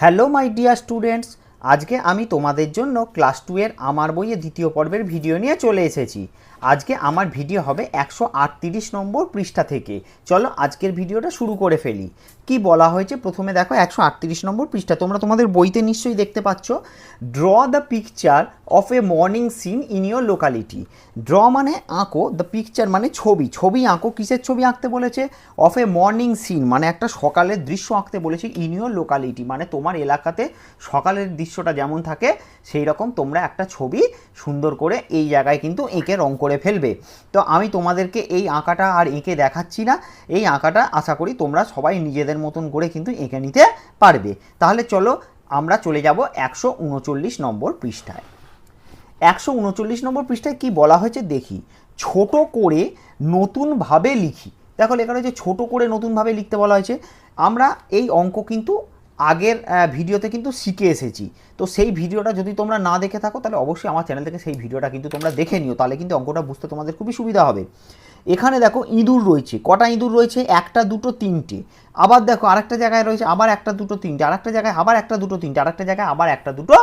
Hello my dear students, আজকে আমি তোমাদের জন্য ক্লাস টুয়ের আমার বইয়ের দ্বিতীয় পর্বের ভিডিও নিয়ে চলে এসেছি। আজকে আমার ভিডিও হবে একশো আটত্রিশ নম্বর পৃষ্ঠা থেকে। চলো আজকের ভিডিওটা শুরু করে ফেলি। কি বলা হয়েছে? প্রথমে দেখো, একশো আটত্রিশ নম্বর পৃষ্ঠা। তোমরা তোমাদের বইতে নিশ্চয়ই দেখতে পাচ্ছ draw the picture of a morning scene in your locality draw মানে আঁকো দ্য পিকচার মানে ছবি। ছবি আঁকো, কিসের ছবি আঁকতে বলেছে? অফ এ মর্নিং সিন মানে একটা সকালের দৃশ্য আঁকতে বলেছে ইন ইয়োর লোকালিটি মানে তোমার এলাকাতে সকালের দৃশ্যটা যেমন থাকে সেই রকম তোমরা একটা ছবি সুন্দর করে এই জায়গায় কিন্তু এঁকে রং করে ফেলবে। তো আমি তোমাদেরকে এই আঁকাটা আর এঁকে দেখাচ্ছি না। এই আঁকাটা আশা করি তোমরা সবাই নিজেদের মতন করে কিন্তু এঁকে নিতে পারবে। তাহলে চলো আমরা চলে যাব একশো উনচল্লিশ নম্বর পৃষ্ঠায়। একশো উনচল্লিশ নম্বর পৃষ্ঠায় কি বলা হয়েছে? দেখি, ছোট করে নতুনভাবে লিখি। দেখো লেখা রয়েছে, ছোট করে নতুনভাবে লিখতে বলা হয়েছে। আমরা এই অঙ্ক কিন্তু আগের ভিডিওতে কিন্তু শিখে এসেছি। তো সেই ভিডিওটা যদি তোমরা না দেখে থাকো, তাহলে অবশ্যই আমার চ্যানেল থেকে সেই ভিডিওটা কিন্তু তোমরা দেখে নিও। তাহলে কিন্তু অঙ্কটা বুঝতে তোমাদের খুবই সুবিধা হবে। এখানে দেখো ইঁদুর রয়েছে, কটা ইঁদুর রয়েছে? একটা, দুটো, তিনটে। আবার দেখো আরেকটা জায়গায় রয়েছে, আবার একটা, দুটো, তিনটে। আরেকটা জায়গায় আবার একটা, দুটো, তিনটে। আরেকটা জায়গায় আবার একটা, দুটো,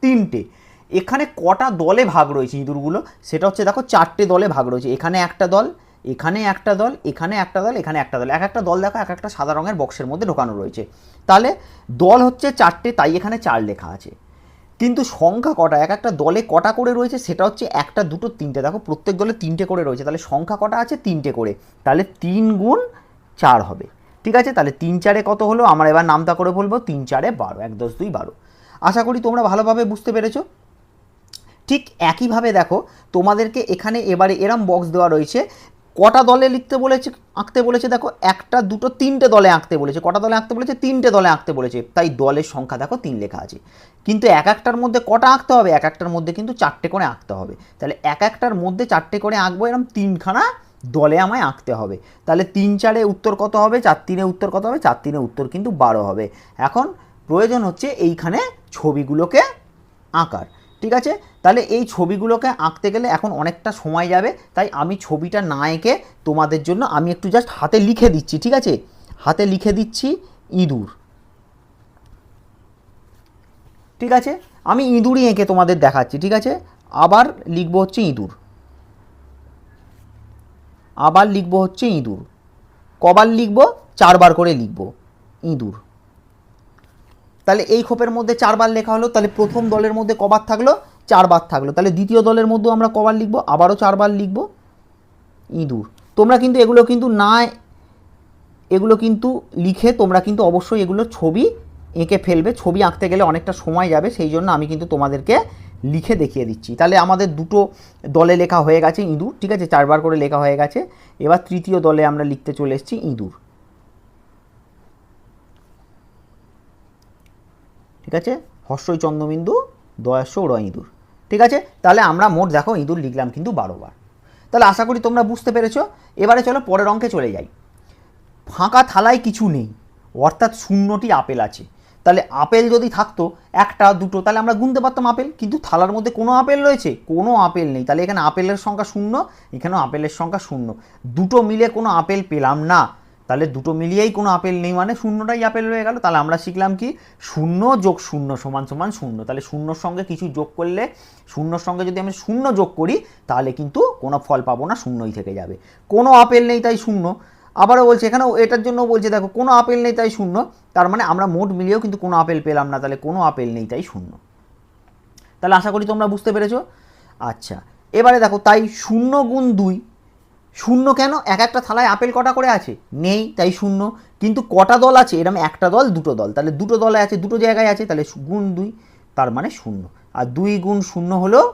তিনটে। এখানে কটা দলে ভাগ রয়েছে ইঁদুরগুলো? সেটা হচ্ছে দেখো চারটে দলে ভাগ রয়েছে। এখানে একটা দল, এখানে একটা দল, এখানে একটা দল, এখানে একটা দল। এক একটা দল দেখো এক একটা সাদা রঙের বক্সের মধ্যে ঢোকানো রয়েছে। তাহলে দল হচ্ছে চারটে, তাই এখানে চার লেখা আছে। কিন্তু সংখ্যা কটা? এক একটা দলে কটা করে রয়েছে? সেটা হচ্ছে একটা, দুটো, তিনটে। দেখো, প্রত্যেক দলে তিনটে করে রয়েছে। তাহলে সংখ্যা কটা আছে? তিনটে করে। তাহলে তিন গুণ চার হবে। ঠিক আছে? তাহলে তিন চারে কত হলো? আমরা এবার নামতা করে বলব, তিন চারে বারো, এক, দশ, দুই, বারো। আশা করি তোমরা ভালোভাবে বুঝতে পেরেছ। ঠিক একইভাবে দেখো, তোমাদেরকে এখানে এবারে এরম বক্স দেওয়া রয়েছে কটা দলে লিখতে বলেছে, আঁকতে বলেছে, দেখো, একটা, দুটো, তিনটে দলে আঁকতে বলেছে। কটা দলে আঁকতে বলেছে? তিনটে দলে আঁকতে বলেছে। তাই দলের সংখ্যা, দেখো, তিন লেখা আছে। কিন্তু এক একটার মধ্যে কটা আঁকতে হবে? এক একটার মধ্যে কিন্তু চারটে করে আঁকতে হবে। তাহলে এক একটার মধ্যে চারটে করে আঁকবো এরকম তিনখানা দলে আমায় আঁকতে হবে। তাহলে তিন চারে উত্তর কত হবে? চার তিনে উত্তর কত হবে? চার তিনে উত্তর কিন্তু বারো হবে। এখন প্রয়োজন হচ্ছে এইখানে ছবিগুলোকে আঁকার। ঠিক আছে? তাহলে এই ছবিগুলোকে আঁকতে গেলে এখন অনেকটা সময় যাবে, তাই আমি ছবিটা না এঁকে তোমাদের জন্য আমি একটু জাস্ট হাতে লিখে দিচ্ছি, ঠিক আছে? হাতে লিখে দিচ্ছি ইঁদুর। ঠিক আছে? আমি ইঁদুরই এঁকে তোমাদের দেখাচ্ছি, ঠিক আছে? আবার লিখব হচ্ছে ইঁদুর। আবার লিখব হচ্ছে ইঁদুর। কবার লিখব? চারবার করে লিখব। ইঁদুর। তাহলে এই খোপের মধ্যে চারবার লেখা হলো, তাহলে প্রথম দলের মধ্যে কবার থাকল? চারবার থাকল। তাহলে দ্বিতীয় দলের মধ্যেও আমরা কবার লিখব, আবারও চারবার লিখব? ইঁদুর। তোমরা কিন্তু এগুলো কিন্তু না, এগুলো কিন্তু লিখে তোমরা কিন্তু অবশ্যই এগুলো ছবি এঁকে ফেলবে। ছবি আঁকতে গেলে অনেকটা সময় যাবে, সেই জন্য আমি কিন্তু তোমাদেরকে লিখে দেখিয়ে দিচ্ছি। তাহলে আমাদের দুটো দলে লেখা হয়ে গেছে ইঁদুর, ঠিক আছে? চারবার করে লেখা হয়ে গেছে। এবার তৃতীয় দলে আমরা লিখতে চলে এসেছি ইঁদুর। ঠিক আছে? হর্ষই চন্দ্রবিন্দু, দয়াস্য র ইঁদুর। ঠিক আছে? তাহলে আমরা মোট দেখো ইঁদুর লিখলাম কিন্তু বারোবার তাহলে আশা করি তোমরা বুঝতে পেরেছ। এবারে চলো পরের অঙ্কে চলে যাই। ফাঁকা থালায় কিছু নেই, অর্থাৎ শূন্যটি আপেল আছে। তাহলে আপেল যদি থাকতো, একটা, দুটো, তাহলে আমরা গুনতে পারতাম আপেল। কিন্তু থালার মধ্যে কোনো আপেল রয়েছে? কোনো আপেল নেই। তাহলে এখানে আপেলের সংখ্যা শূন্য, এখানেও আপেলের সংখ্যা শূন্য। দুটো মিলে কোনো আপেল পেলাম না। তাহলে দুটো মিলিয়েই কোনো আপেল নেই মানে শূন্যটাই আপেল রয়ে গেল। তাহলে আমরা শিখলাম কি? শূন্য যোগ শূন্য সমান সমান শূন্য। তাহলে শূন্যর সঙ্গে কিছু যোগ করলে, শূন্যর সঙ্গে যদি আমি শূন্য যোগ করি, তাহলে কিন্তু কোনো ফল পাবো না, শূন্যই থেকে যাবে। কোনো আপেল নেই, তাই শূন্য। আবারও বলছে এখানেও এটার জন্য বলছে, দেখো, কোনো আপেল নেই, তাই শূন্য। তার মানে আমরা মোট মিলিয়েও কিন্তু কোনো আপেল পেলাম না, তাহলে কোনো আপেল নেই, তাই শূন্য। তাহলে আশা করি তোমরা বুঝতে পেরেছ। আচ্ছা এবারে দেখো, তাই শূন্য গুণ দুই শূন্য কেন? এক একটা থালায় আপেল কটা করে আছে? নেই, তাই শূন্য। কিন্তু কটা দল আছে? এরকম একটা দল, দুটো দল। তাহলে দুটো দলে আছে, দুটো জায়গায় আছে, তাহলে গুণ দুই, তার মানে শূন্য। আর দুই গুণ শূন্য হলেও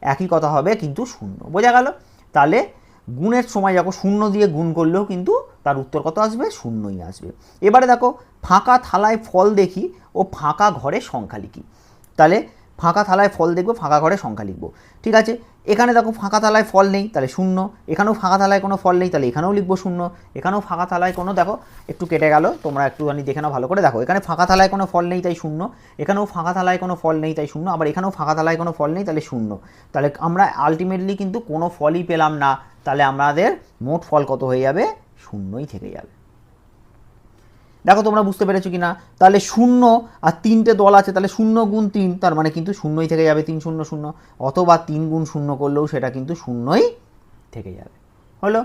একই কথা হবে, কিন্তু শূন্য। বোঝা গেল? তাহলে গুণের সময় যখন শূন্য দিয়ে গুণ করলেও কিন্তু তার উত্তর কত আসবে? শূন্যই আসবে। এবারে দেখো, ফাঁকা থালায় ফল দেখি, ও ফাঁকা ঘরে সংখ্যা লিখি। তাহলে ফাঁকা থালায় ফল দেখব, ফাঁকা ঘরে সংখ্যা লিখব। ঠিক আছে? এখানে দেখো ফাঁকা থালায় ফল নেই, তাহলে শূন্য। এখানেও ফাঁকা থালায় কোনো ফল নেই, তাহলে এখানেও লিখব শূন্য। এখানেও ফাঁকা থালায় কোনো, দেখো, একটু কেটে গেল, তোমরা একটুখানি দেখে নাও ভালো করে। দেখো, এখানে ফাঁকা থালায় কোনো ফল নেই, তাই শূন্য। এখানেও ফাঁকা থালায় কোনো ফল নেই, তাই শূন্য। আবার এখানেও ফাঁকা থালায় কোনো ফল নেই, তাহলে শূন্য। তাহলে আমরা আলটিমেটলি কিন্তু কোনো ফলই পেলাম না, তাহলে আমাদের মোট ফল কত হয়ে যাবে? শূন্যই থেকে যাবে। দেখো তোমরা বুঝতে পেরেছ কি না তাহলে শূন্য আর তিনটে দল আছে, তাহলে শূন্য গুণ তিন, তার মানে কিন্তু শূন্যই থেকে যাবে তিন শূন্য শূন্য। অথবা তিন গুণ শূন্য করলেও সেটা কিন্তু শূন্যই থেকে যাবে। হলো?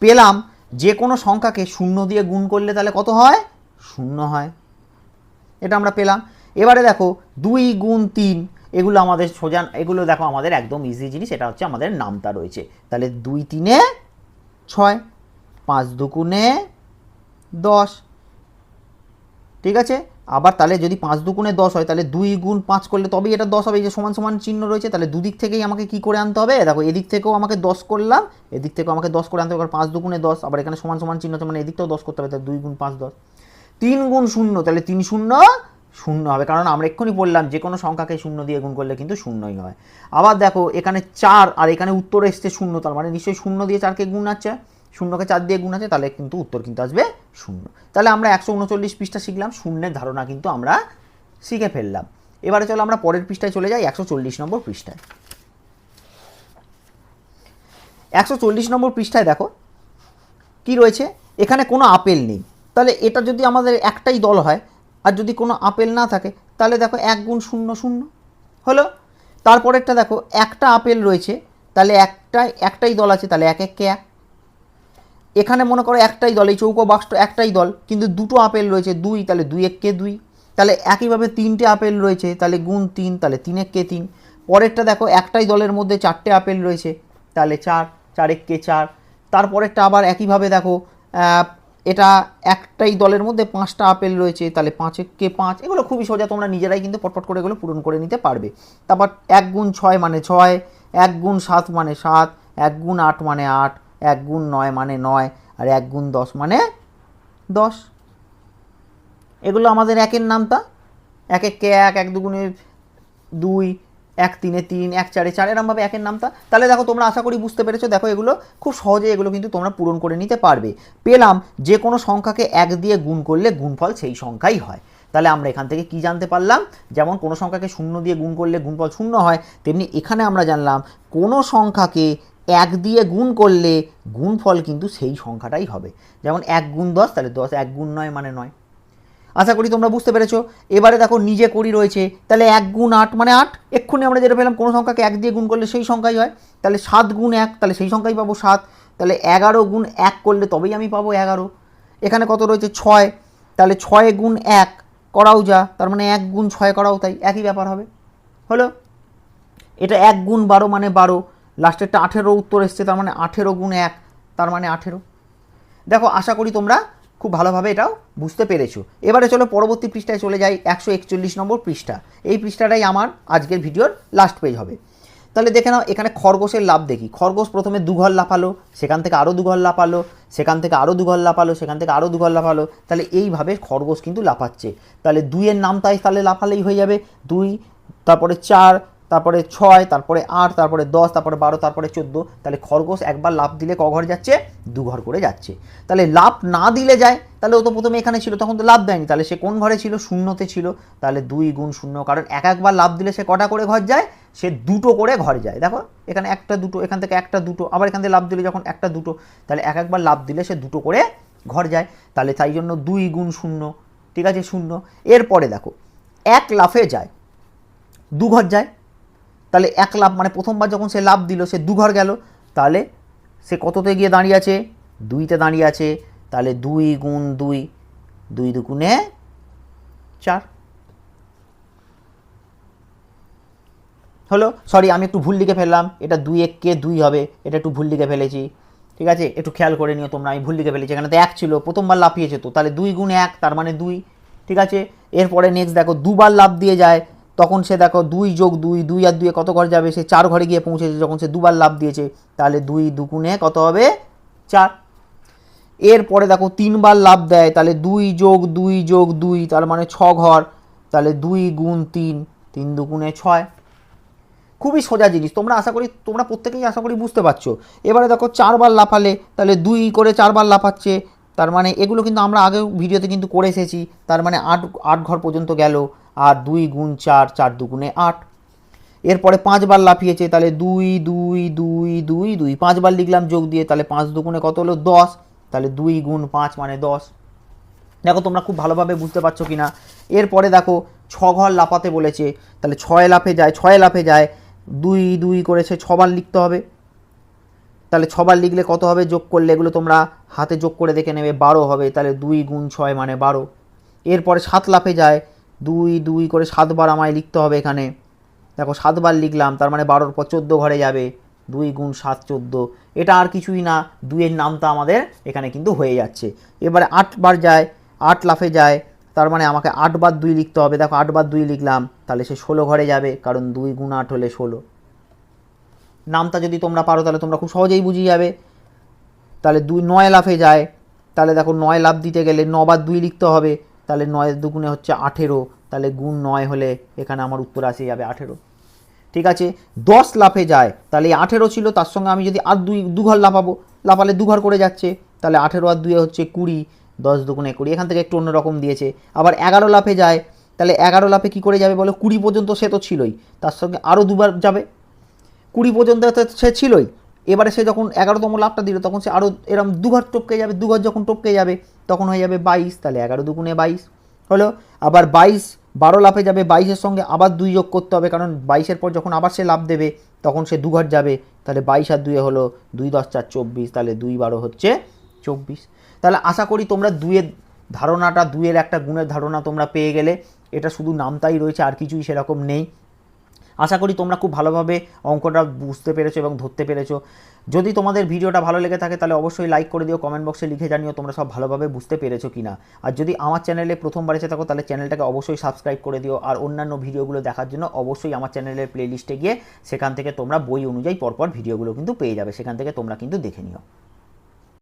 পেলাম যে কোনো সংখ্যাকে শূন্য দিয়ে গুণ করলে তাহলে কত হয়? শূন্য হয়। এটা আমরা পেলাম। এবারে দেখো, দুই গুণ তিন, এগুলো আমাদের সোজা, এগুলো দেখো আমাদের একদম ইজি জিনিস, এটা হচ্ছে আমাদের নামটা রয়েছে। তাহলে দুই তিনে ছয়, পাঁচ দুগুণে দশ ঠিক আছে? আবার তাহলে যদি পাঁচ দুগুণে দশ হয়, তাহলে দুই গুণ পাঁচ করলে তবেই এটা দশ হবে। এই যে সমান সমান চিহ্ন রয়েছে, তাহলে দুদিক থেকেই আমাকে কি করে আনতে হবে? দেখো, এদিক থেকেও আমাকে দশ করলাম, এদিক থেকেও আমাকে দশ করে আনতে হবে। কারণ পাঁচ দুগুণে দশ, আবার এখানে সমান সমান চিহ্ন মানে এদিকটাও দশ করতে হবে, তাহলে দুই গুণ পাঁচ দশ। তিন গুণ শূন্য, তাহলে তিন শূন্য শূন্য হবে। কারণ আমরা এক্ষুনি বললাম, যে কোনো সংখ্যাকে শূন্য দিয়ে গুণ করলে কিন্তু শূন্যই হয়। আবার দেখো, এখানে চার, আর এখানে উত্তর এসছে শূন্য, তার মানে নিশ্চয়ই শূন্য দিয়ে চারকে গুণ আছে। শূন্যকে চার দিয়ে গুণ আছে, তাহলে কিন্তু উত্তর কিন্তু আসবে শূন্য। তাহলে আমরা একশো উনচল্লিশ পৃষ্ঠা শিখলাম, শূন্যের ধারণা কিন্তু আমরা শিখে ফেললাম। এবারে চলো আমরা পরের পৃষ্ঠায় চলে যাই, একশো চল্লিশ নম্বর পৃষ্ঠায়। একশো চল্লিশ নম্বর পৃষ্ঠায় দেখো, কি রয়েছে? এখানে কোনো আপেল নেই। তাহলে এটা যদি আমাদের একটাই দল হয়, আর যদি কোনো আপেল না থাকে, তাহলে দেখো এক গুণ শূন্য শূন্য। হলো? তারপরেরটা দেখো, একটা আপেল রয়েছে, তাহলে একটাই একটাই দল আছে, তাহলে এক এককে এক? এখানে মনে করো একটাই দল, এই চৌকো বাক্সটা একটাই দল, কিন্তু দুটো আপেল রয়েছে, দুই, তাহলে দুই এককে দুই, তাহলে একইভাবে তিনটে আপেল রয়েছে, তাহলে গুণ তিন, তাহলে তিন এক কে তিন, পরেরটা দেখো একটাই দলের মধ্যে চারটে আপেল রয়েছে, তাহলে চার চার এককে চার, তারপরেরটা আবার একইভাবে দেখো এটা একটাই দলের মধ্যে পাঁচটা আপেল রয়েছে, তাহলে পাঁচ এককে পাঁচ, এগুলো খুবই সোজা, তোমরা নিজেরাই কিন্তু পটপট করে এগুলো পূরণ করে নিতে পারবে, তারপর এক গুণ ছয় মানে ছয়, এক গুণ সাত মানে সাত, এক গুণ আট মানে আট এক গুণ নয় মানে নয়, আর এক গুণ দশ মানে দশ। এগুলো আমাদের একের নামতা এক এককে এক এক দুগুণে দুই, এক তিনে তিন, এক চারে চার এরমভাবে একের নামতা তাহলে দেখো তোমরা আশা করি বুঝতে পেরেছ, দেখো এগুলো খুব সহজে এগুলো কিন্তু তোমরা পূরণ করে নিতে পারবে। পেলাম যে কোনো সংখ্যাকে এক দিয়ে গুণ করলে গুণফল সেই সংখ্যাই হয়। তাহলে আমরা এখান থেকে কি জানতে পারলাম? যেমন কোনো সংখ্যাকে শূন্য দিয়ে গুণ করলে গুণফল শূন্য হয়, তেমনি এখানে আমরা জানলাম কোনো সংখ্যাকে এক দিয়ে গুণ করলে গুণফল কিন্তু সেই সংখ্যাটাই হবে। যেমন এক গুণ দশ, তাহলে দশ এক গুণ নয় মানে নয়। আশা করি তোমরা বুঝতে পেরেছ। এবারে দেখো নিজে করি রয়েছে, তাহলে এক গুণ আট মানে আট। এক্ষুনি আমরা যেটা পেলাম, কোনো সংখ্যাকে এক দিয়ে গুণ করলে সেই সংখ্যাই হয়। তাহলে সাত গুণ এক, তাহলে সেই সংখ্যাই পাবো সাত। তাহলে এগারো গুণ এক করলে তবেই আমি পাবো এগারো। এখানে কত রয়েছে? ছয়। তাহলে ছয় গুণ এক, করাও যা। তার মানে এক গুণ ছয় করাও তাই। একই ব্যাপার হবে। হলো? এটা এক গুণ বারো মানে বারো। লাস্টেরটা আঠেরো উত্তর এসছে, তার মানে আঠেরো গুণ এক, তার মানে আঠেরো। দেখো, আশা করি তোমরা খুব ভালোভাবে এটাও বুঝতে পেরেছ। এবারে চলো পরবর্তী পৃষ্ঠায় চলে যাই একশো একচল্লিশ নম্বর পৃষ্ঠা। এই পৃষ্ঠাটাই আমার আজকের ভিডিওর লাস্ট পেজ হবে। তাহলে দেখে নাও, এখানে খরগোশের লাভ দেখি। খরগোশ প্রথমে দুঘর লাফালো, সেখান থেকে আরও দুঘর লাফালো, সেখান থেকে আরও দুঘর লাফালো, সেখান থেকে আরও দুঘর লাফালো। তাহলে এইভাবে খরগোশ কিন্তু লাফাচ্ছে। তাহলে দুইয়ের নাম তাই তাহলে লাফালেই হয়ে যাবে। দুই, তারপরে চার তারপরে ছয়, তারপরে আট, তারপরে দশ, তারপরে বারো, তারপরে চোদ্দ। তাহলে খরগোশ একবার লাভ দিলে ক ঘর যাচ্ছে? দু ঘর করে যাচ্ছে। তাহলে লাভ না দিলে যায়, তাহলে ও তো প্রথমে এখানে ছিল, তখন তো লাভ দেয়নি। তাহলে সে কোন ঘরে ছিল? শূন্যতে ছিল। তাহলে দুই গুণ শূন্য, কারণ এক একবার লাভ দিলে সে কটা করে ঘর যায়? সে দুটো করে ঘর যায়। দেখো, এখানে একটা দুটো, এখান থেকে একটা দুটো, আবার এখান থেকে লাভ দিলে যখন একটা দুটো, তাহলে এক একবার লাভ দিলে সে দুটো করে ঘর যায়। তাহলে তাই জন্য দুই গুণ শূন্য, ঠিক আছে, শূন্য। এরপরে দেখো, এক লাফে যায়, দু ঘর যায়। তাহলে এক লাভ মানে প্রথমবার যখন সে লাভ দিল, সে দু ঘর গেল, তাহলে সে কততে গিয়ে দাঁড়িয়ে আছে? দুইতে দাঁড়িয়ে আছে, তাহলে দুই গুণ দুই দুই দুগুণে চার। হলো? সরি আমি একটু ভুল লিখে ফেললাম। এটা দুই এক কে দুই হবে, এটা একটু ভুল লিখে ফেলেছি। ঠিক আছে? একটু খেয়াল করে নিও তোমরা, আমি ভুল লিখে ফেলেছি। এখানে তো এক ছিল, প্রথমবার লাফিয়েছে তো, তাহলে দুই গুণ এক, তার মানে দুই। ঠিক আছে? এরপরে নেক্সট দেখো, দুবার লাভ দিয়ে যায় তখন সে দেখো দুই যোগ দুই দুই আর দুয়ে কত ঘর যাবে? সে চার ঘরে গিয়ে পৌঁছেছে। যখন সে দুবার লাভ দিয়েছে, তাহলে দুই দুগুণে কত হবে? চার। এরপরে দেখো তিনবার লাভ দেয়, তাহলে দুই যোগ দুই যোগ দুই, তার মানে ছ ঘর। তাহলে দুই গুণ তিন তিন দুগুণে ছয়। খুবই সোজা জিনিস। তোমরা আশা করি, তোমরা প্রত্যেকেই আশা করি বুঝতে পারছ। এবারে দেখো চারবার লাফালে, তাহলে দুই করে চারবার লাফাচ্ছে। তার মানে এগুলো কিন্তু আমরা আগেও ভিডিওতে কিন্তু করে এসেছি। তার মানে আট আট ঘর পর্যন্ত গেল। আর দুই গুণ চার চার দুগুণে আট। এরপরে পাঁচবার লাফিয়েছে, তাহলে দুই দুই দুই দুই দুই। পাঁচবার লিখলাম যোগ দিয়ে, তাহলে পাঁচ দুগুণে কত হলো? দশ। তাহলে দুই গুণ পাঁচ মানে দশ। দেখো তোমরা খুব ভালোভাবে বুঝতে পারছ কি না এরপরে দেখো ছ ঘর লাফাতে বলেছে, তাহলে ছয় লাফে যায়, ছয় লাফে যায়, দুই দুই করেছে, ছবার লিখতে হবে। তাহলে ছবার লিখলে কত হবে? যোগ করলে এগুলো তোমরা হাতে যোগ করে দেখে নেবে, বারো হবে, তাহলে দুই গুণ ছয় মানে বারো। এরপরে সাত লাফে যায় দুই দুই করে সাতবার আমায় লিখতে হবে এখানে। দেখো, সাতবার লিখলাম, তার মানে বারোর পর চোদ্দ ঘরে যাবে। দুই গুণ সাত, চোদ্দ। এটা আর কিছুই না, দুইয়ের নামটা আমাদের এখানে কিন্তু হয়ে যাচ্ছে। এবারে আটবার যায়, আট লাফে যায়, তার মানে আমাকে আটবার দুই লিখতে হবে। দেখো, আটবার দুই লিখলাম, তাহলে সে ষোলো ঘরে যাবে, কারণ দুই গুণ আট হলে ষোলো। নামটা যদি তোমরা পারো, তাহলে তোমরা খুব সহজেই বুঝিয়ে যাবে। তাহলে দুই, নয় লাফে যায়, তাহলে দেখো, নয় লাফ দিতে গেলে নবার দুই লিখতে হবে। তাহলে নয় দুগুণে হচ্ছে আঠেরো, তাহলে গুণ নয় হলে এখানে আমার উত্তর আসে যাবে আঠেরো। ঠিক আছে? দশ লাফে যায়, তাহলে আঠেরো ছিল, তার সঙ্গে আমি যদি আর দুই দুঘর লাফাবো, লাফালে দুঘর করে যাচ্ছে, তাহলে আঠেরো আর দুয়ে হচ্ছে কুড়ি, দশ দুগুণে কুড়ি, এখান থেকে একটু অন্যরকম দিয়েছে। আবার এগারো লাফে যায়, তাহলে এগারো লাফে কী করে যাবে বলো? কুড়ি পর্যন্ত সে তো ছিলই, তার সঙ্গে আরও দুবার যাবে। কুড়ি পর্যন্ত সে ছিলই, এবারে সে যখন এগারোতম লাভটা দিল, তখন সে আরও এরম দুঘর টপকে যাবে, দুঘর যখন টপকে যাবে তখন হয়ে যাবে বাইশ, তাহলে এগারো দুগুণে বাইশ হলো। আবার বাইশ বারো লাফে যাবে, বাইশের সঙ্গে আবার দুই যোগ করতে হবে, কারণ বাইশের পর যখন আবার সে লাভ দেবে, তখন সে দুঘর যাবে। তাহলে বাইশ আর দুয়ে হলো দুই দশ চার চব্বিশ, তাহলে দুই বারো হচ্ছে চব্বিশ। তাহলে আশা করি তোমরা দুয়ের ধারণাটা দুয়ের একটা গুণের ধারণা তোমরা পেয়ে গেলে। এটা শুধু নামটাই রয়েছে, আর কিছুই সেরকম নেই। আশা করি তোমরা খুব ভালোভাবে অঙ্কটা বুঝতে পেরেছ এবং ধরতে পেরেছ। যদি তোমাদের ভিডিওটা ভালো লেগে থাকে, তাহলে অবশ্যই লাইক করে দিও কমেন্ট বক্সে লিখে জানিও তোমরা সব ভালোভাবে বুঝতে পেরেছ কিনা। আর যদি আমার চ্যানেলে প্রথমবার এসে থাকো, তাহলে চ্যানেলটাকে অবশ্যই সাবস্ক্রাইব করে দিও। আর অন্যান্য ভিডিওগুলো দেখার জন্য অবশ্যই আমার চ্যানেলের প্লেলিস্টে গিয়ে সেখান থেকে তোমরা বই অনুযায়ী পরপর ভিডিওগুলো কিন্তু পেয়ে যাবে, সেখান থেকে তোমরা কিন্তু দেখে নিও।